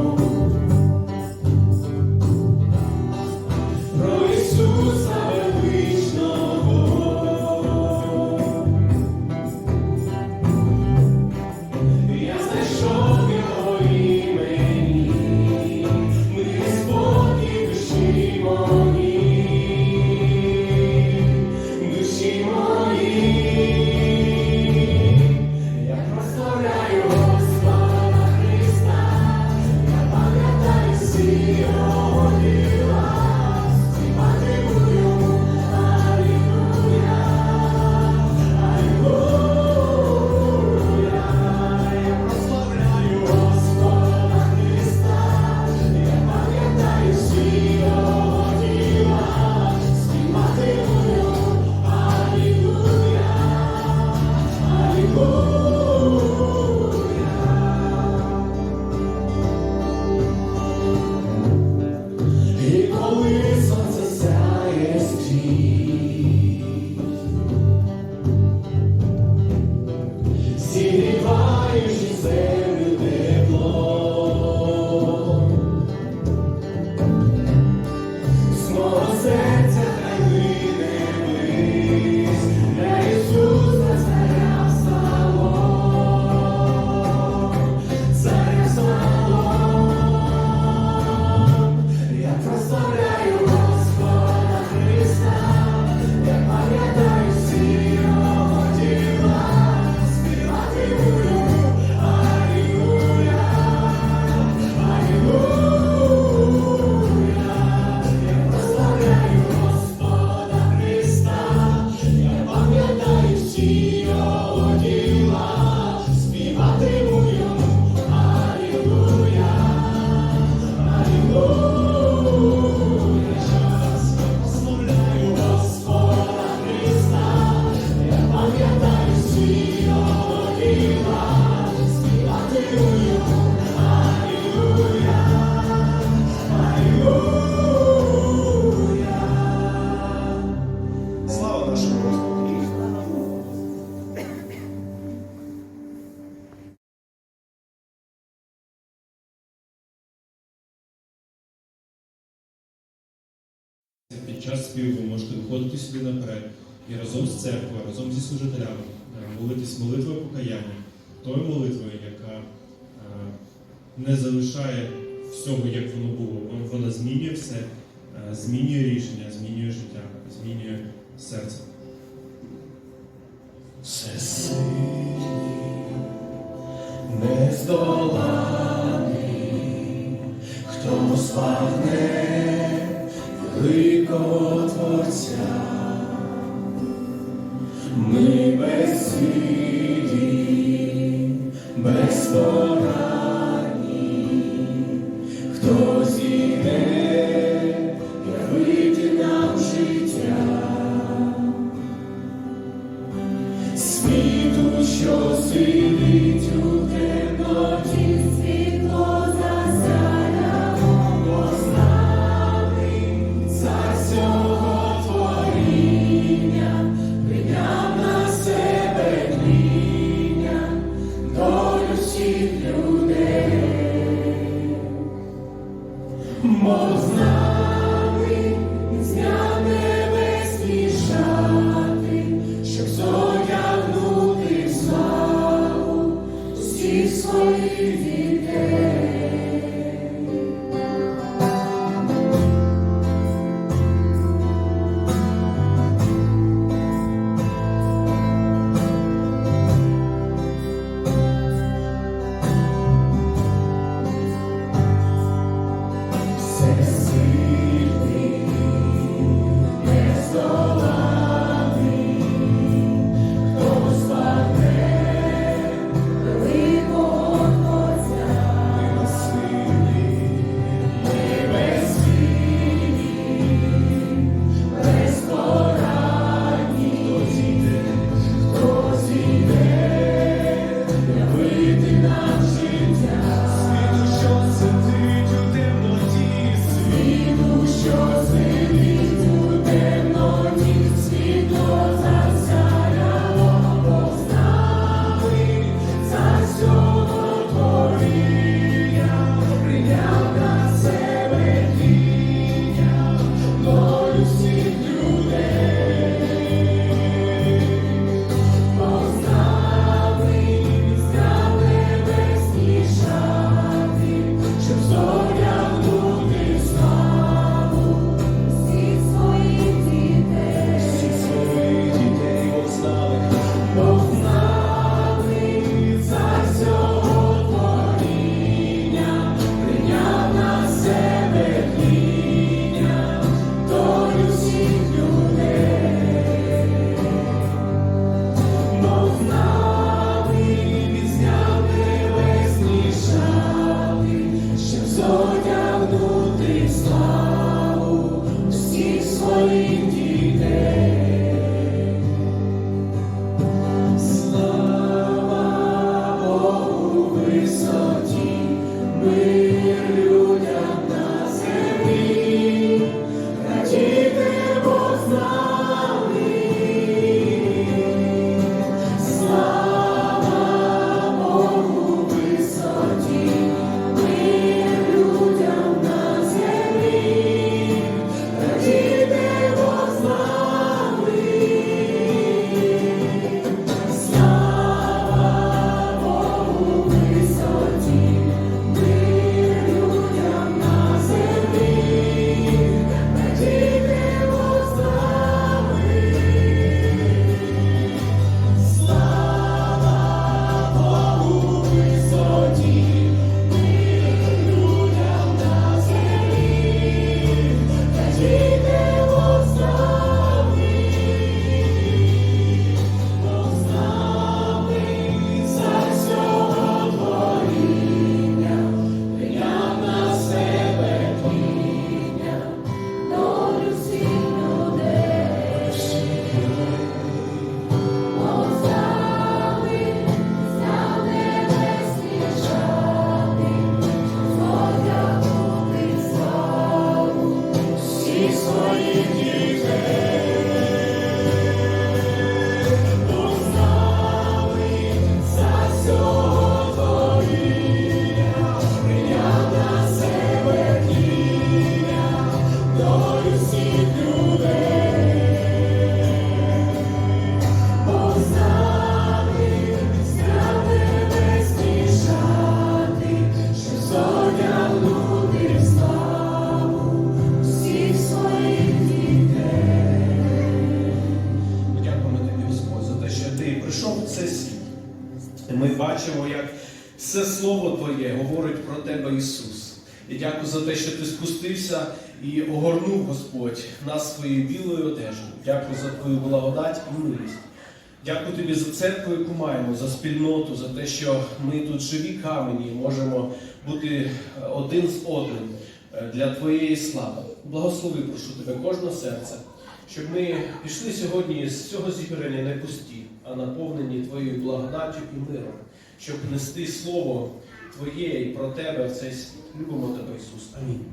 Oh. see. під час спів ви можете виходити сюди наперед і разом з церквою, разом зі служителями е, молитись молитвою покаяння, тою молитвою, яка е, не залишає всього, як воно було. Вона змінює все, е, змінює рішення, змінює життя, змінює серце. Не нездоланий, хто спагне Хтось іде. Тебе, Ісус. І дякую за те, що Ти спустився і огорнув, Господь, нас своєю білою одежею. Дякую за Твою благодать і милість. Дякую тобі за церкву, яку маємо, за спільноту, за те, що ми тут живі камені і можемо бути е, один з одним е, для Твоєї слави. Благослови, прошу тебе, кожне серце, щоб ми пішли сьогодні з цього зібрання не пусті, а наповнені Твоєю благодаттю і миром, щоб нести слово Твоє і про Тебе в цей світ. Любимо тебе, Ісус. Амінь.